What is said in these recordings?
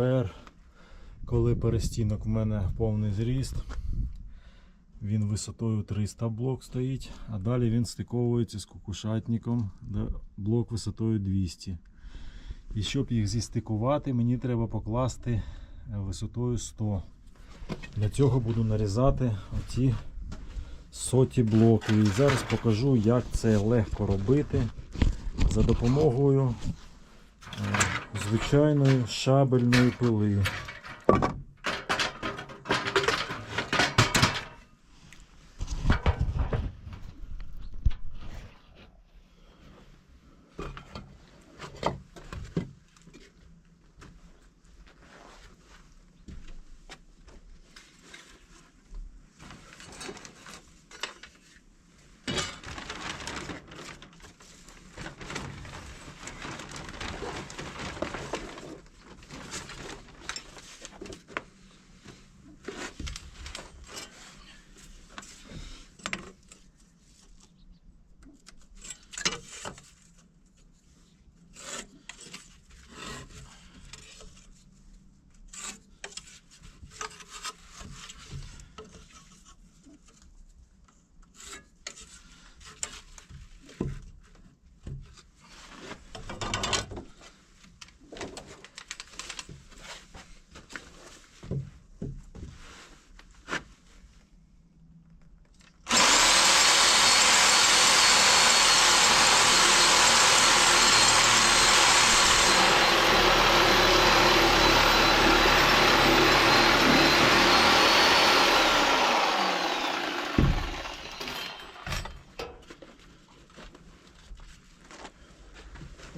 тепер, коли перестінок в мене повний зріст, він висотою 300 блок стоїть, а далі він стиковується з кукушатником, де блок висотою 200. І щоб їх зістикувати, мені треба покласти е, висотою 100. Для цього буду нарізати оці соті блоки. І зараз покажу, як це легко робити за допомогою звичайної шабельної пили.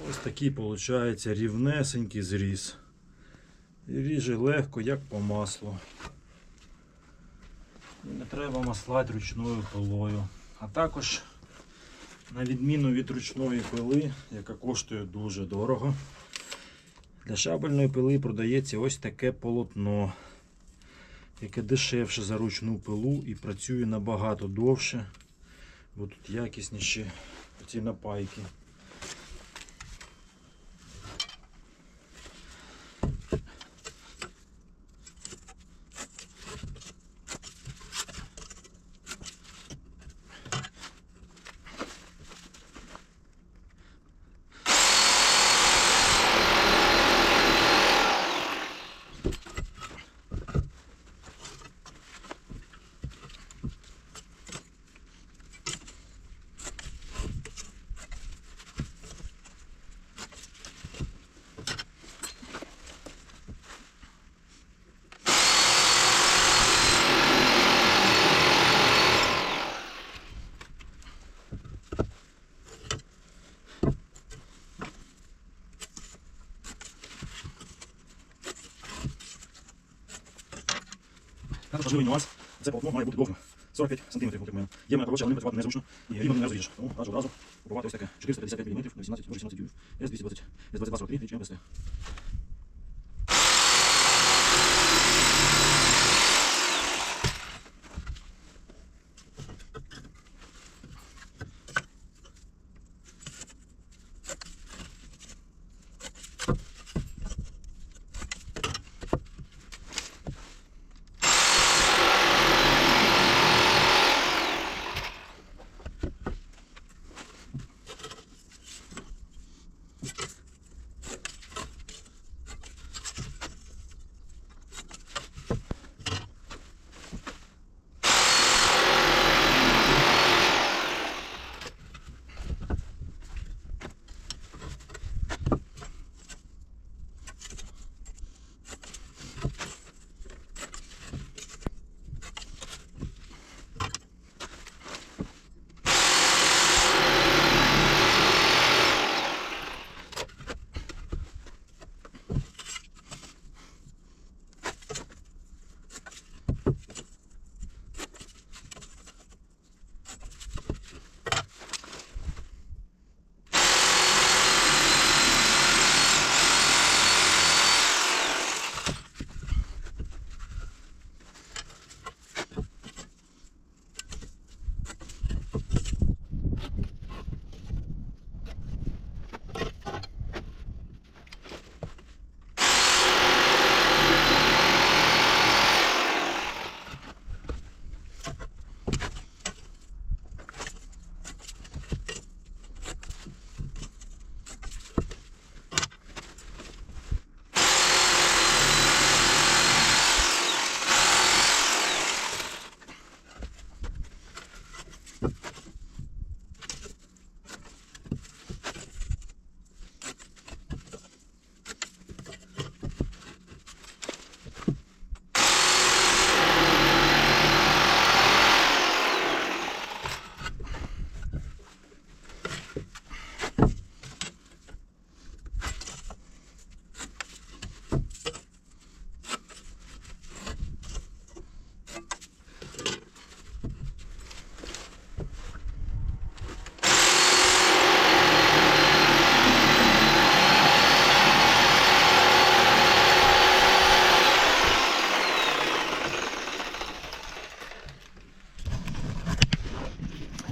Ось такий виходить рівнесенький зріз. І ріже легко, як по маслу. І не треба маслати ручною пилою. А також, на відміну від ручної пили, яка коштує дуже дорого, для шабельної пили продається ось таке полотно, яке дешевше за ручну пилу і працює набагато довше, бо тут якісніші ці напайки. Важливий нюанс. Це полотно має бути довгим. 45 см мене. Є мене коротше, але працювати незручно і рівно не розріжеш. Тому раджу одразу купувати ось таке 455 мм на 18 може 17 дюймів. S220, S2243 від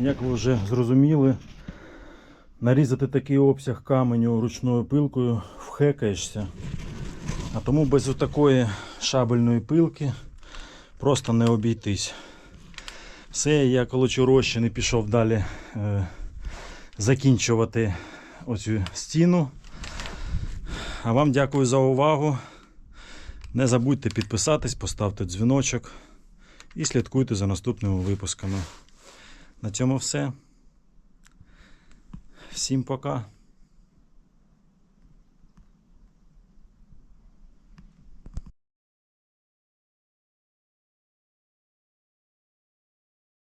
як ви вже зрозуміли, нарізати такий обсяг каменю ручною пилкою вхекаєшся. А тому без такої шабельної пилки просто не обійтись. Все, я колочу розчин і пішов далі е, закінчувати оцю стіну. А вам дякую за увагу. Не забудьте підписатись, поставте дзвіночок і слідкуйте за наступними випусками. На цьому все. Всім пока.